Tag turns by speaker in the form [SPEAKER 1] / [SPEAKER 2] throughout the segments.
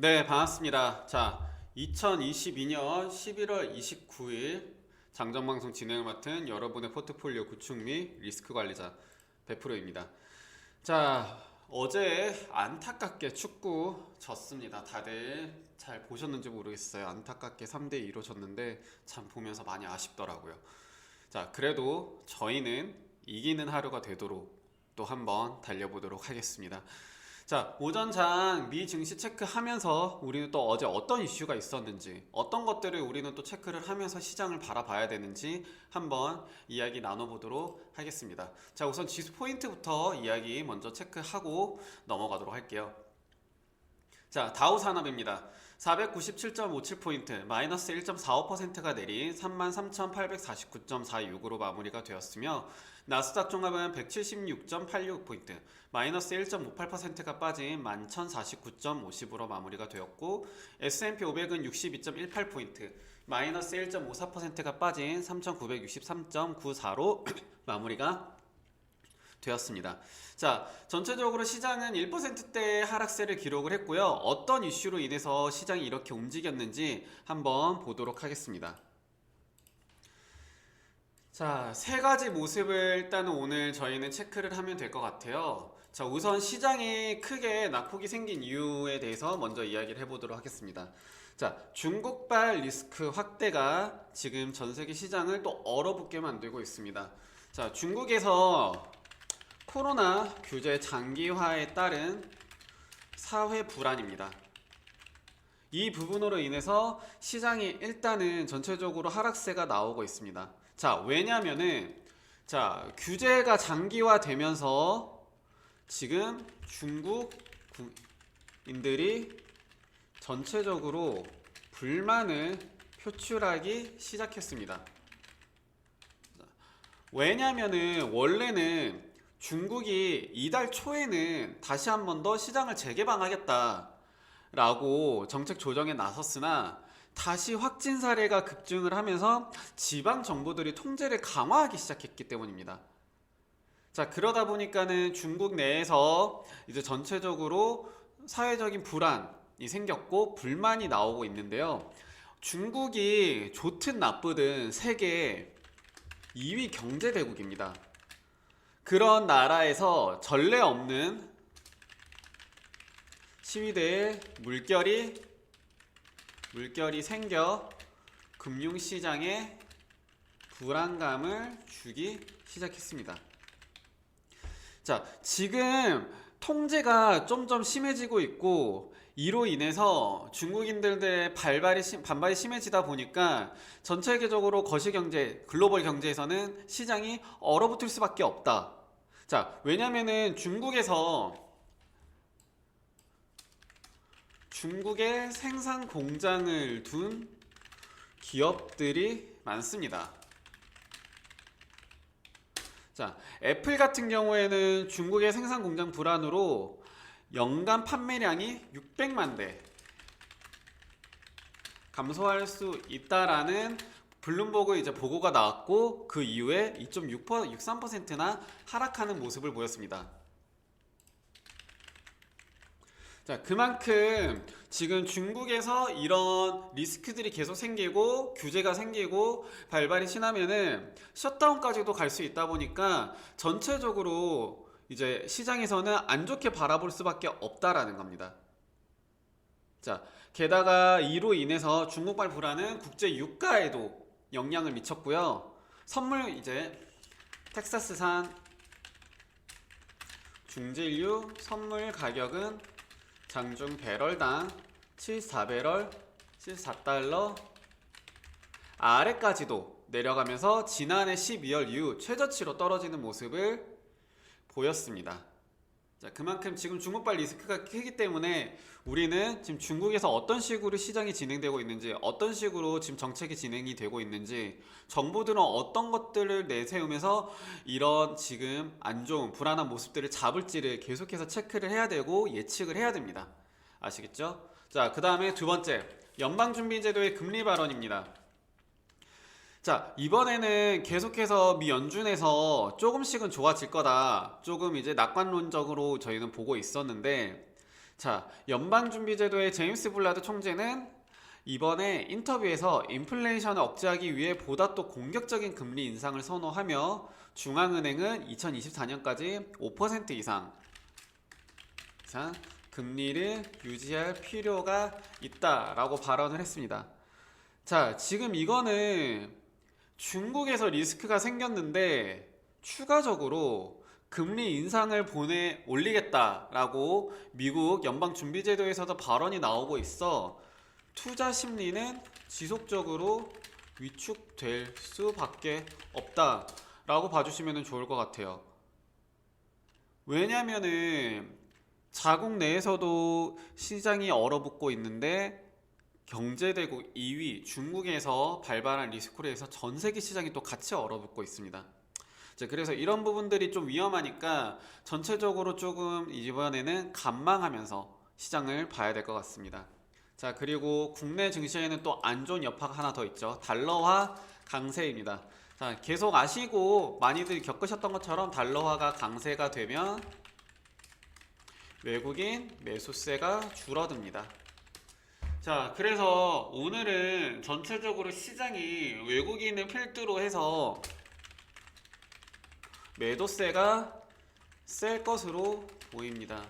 [SPEAKER 1] 네, 반갑습니다. 자, 2022년 11월 29일 장정방송 진행을 맡은 여러분의 포트폴리오 구축 및 리스크 관리자 베프로입니다. 자, 어제 안타깝게 축구 졌습니다. 다들 잘 보셨는지 모르겠어요. 안타깝게 3대 2로 졌는데 참 보면서 많이 아쉽더라고요. 자, 그래도 저희는 이기는 하루가 되도록 또 한번 달려보도록 하겠습니다. 자, 오전장 미 증시 체크하면서 우리는 또 어제 어떤 이슈가 있었는지, 어떤 것들을 우리는 또 체크를 하면서 시장을 바라봐야 되는지 한번 이야기 나눠보도록 하겠습니다. 자, 우선 지수 포인트부터 이야기 먼저 체크하고 넘어가도록 할게요. 자, 다우 산업입니다. 497.57포인트, 마이너스 1.45%가 내린 33,849.46으로 마무리가 되었으며, 나스닥 종합은 176.86포인트, 마이너스 1.58%가 빠진 11,049.50으로 마무리가 되었고, S&P 500은 62.18포인트, 마이너스 1.54%가 빠진 3,963.94로 마무리가 되었습니다. 자, 전체적으로 시장은 1%대 하락세를 기록을 했고요. 어떤 이슈로 인해서 시장이 이렇게 움직였는지 한번 보도록 하겠습니다. 자, 세 가지 모습을 일단은 오늘 저희는 체크를 하면 될 것 같아요. 자, 우선 시장이 크게 낙폭이 생긴 이유에 대해서 먼저 이야기를 해보도록 하겠습니다. 자, 중국발 리스크 확대가 지금 전 세계 시장을 또 얼어붙게 만들고 있습니다. 자, 중국에서 코로나 규제 장기화에 따른 사회 불안입니다. 이 부분으로 인해서 시장이 일단은 전체적으로 하락세가 나오고 있습니다. 자, 왜냐면은 자, 규제가 장기화되면서 지금 중국인들이 전체적으로 불만을 표출하기 시작했습니다. 왜냐면은 원래는 중국이 이달 초에는 다시 한 번 더 시장을 재개방하겠다라고 정책 조정에 나섰으나 다시 확진 사례가 급증을 하면서 지방 정부들이 통제를 강화하기 시작했기 때문입니다. 자, 그러다 보니까는 중국 내에서 이제 전체적으로 사회적인 불안이 생겼고 불만이 나오고 있는데요. 중국이 좋든 나쁘든 세계 2위 경제 대국입니다. 그런 나라에서 전례 없는 시위대에 물결이 물결이 생겨 금융시장에 불안감을 주기 시작했습니다. 자, 지금 통제가 점점 심해지고 있고 이로 인해서 중국인들의 발발이 심- 반발이 심해지다 보니까 전 세계적으로 거시 경제, 글로벌 경제에서는 시장이 얼어붙을 수밖에 없다. 자, 왜냐면은 중국에서 중국에 생산 공장을 둔 기업들이 많습니다. 자, 애플 같은 경우에는 중국의 생산 공장 불안으로 연간 판매량이 600만 대 감소할 수 있다라는 블룸버그 이제 보고가 나왔고 그 이후에 2.6% 63%나 하락하는 모습을 보였습니다. 자, 그만큼 지금 중국에서 이런 리스크들이 계속 생기고 규제가 생기고 발발이 심하면은 셧다운까지도 갈 수 있다 보니까 전체적으로 이제 시장에서는 안 좋게 바라볼 수밖에 없다라는 겁니다. 자, 게다가 이로 인해서 중국발 불안은 국제 유가에도 영향을 미쳤고요. 선물 이제 텍사스산 중진류 선물 가격은 장중 배럴당 74배럴 74달러 아래까지도 내려가면서 지난해 12월 이후 최저치로 떨어지는 모습을 보였습니다. 자, 그만큼 지금 중국발 리스크가 크기 때문에 우리는 지금 중국에서 어떤 식으로 시장이 진행되고 있는지, 어떤 식으로 지금 정책이 진행이 되고 있는지, 정부들은 어떤 것들을 내세우면서 이런 지금 안 좋은 불안한 모습들을 잡을지를 계속해서 체크를 해야 되고 예측을 해야 됩니다. 아시겠죠? 자, 그 다음에 두 번째, 연방준비제도의 금리 발언입니다. 자, 이번에는 계속해서 미 연준에서 조금씩은 좋아질 거다. 조금 이제 낙관론적으로 저희는 보고 있었는데, 자, 연방준비제도의 제임스 블라드 총재는 이번에 인터뷰에서 인플레이션을 억제하기 위해 보다 또 공격적인 금리 인상을 선호하며 중앙은행은 2024년까지 5% 이상 이상 금리를 유지할 필요가 있다라고 발언을 했습니다. 자, 지금 이거는 중국에서 리스크가 생겼는데 추가적으로 금리 인상을 보내 올리겠다라고 미국 연방준비제도에서도 발언이 나오고 있어 투자 심리는 지속적으로 위축될 수밖에 없다라고 봐주시면 좋을 것 같아요. 왜냐면은 자국 내에서도 시장이 얼어붙고 있는데 경제대국 2위 중국에서 발발한 리스크로 해서 전 세계 시장이 또 같이 얼어붙고 있습니다. 자, 그래서 이런 부분들이 좀 위험하니까 전체적으로 조금 이번에는 감망하면서 시장을 봐야 될 것 같습니다. 자, 그리고 국내 증시에는 또 안 좋은 여파가 하나 더 있죠. 달러화 강세입니다. 자, 계속 아시고 많이들 겪으셨던 것처럼 달러화가 강세가 되면 외국인 매수세가 줄어듭니다. 자, 그래서 오늘은 전체적으로 시장이 외국인을 필두로 해서 매도세가 셀 것으로 보입니다.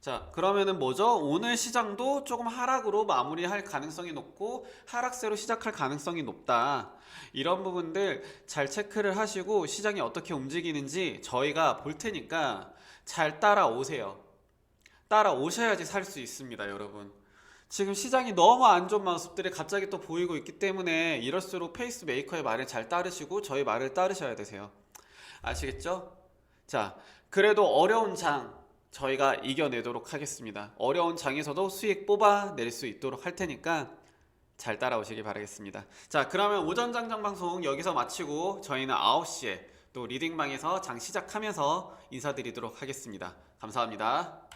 [SPEAKER 1] 자, 그러면은 뭐죠? 오늘 시장도 조금 하락으로 마무리할 가능성이 높고 하락세로 시작할 가능성이 높다. 이런 부분들 잘 체크를 하시고 시장이 어떻게 움직이는지 저희가 볼 테니까 잘 따라오세요. 따라오셔야지 살 수 있습니다, 여러분. 지금 시장이 너무 안 좋은 모습들이 갑자기 또 보이고 있기 때문에 이럴수록 페이스 메이커의 말을 잘 따르시고 저희 말을 따르셔야 되세요. 아시겠죠? 자, 그래도 어려운 장 저희가 이겨내도록 하겠습니다. 어려운 장에서도 수익 뽑아낼 수 있도록 할 테니까 잘 따라오시기 바라겠습니다. 자, 그러면 오전 장장 방송 여기서 마치고 저희는 9시에 또 리딩방에서 장 시작하면서 인사드리도록 하겠습니다. 감사합니다.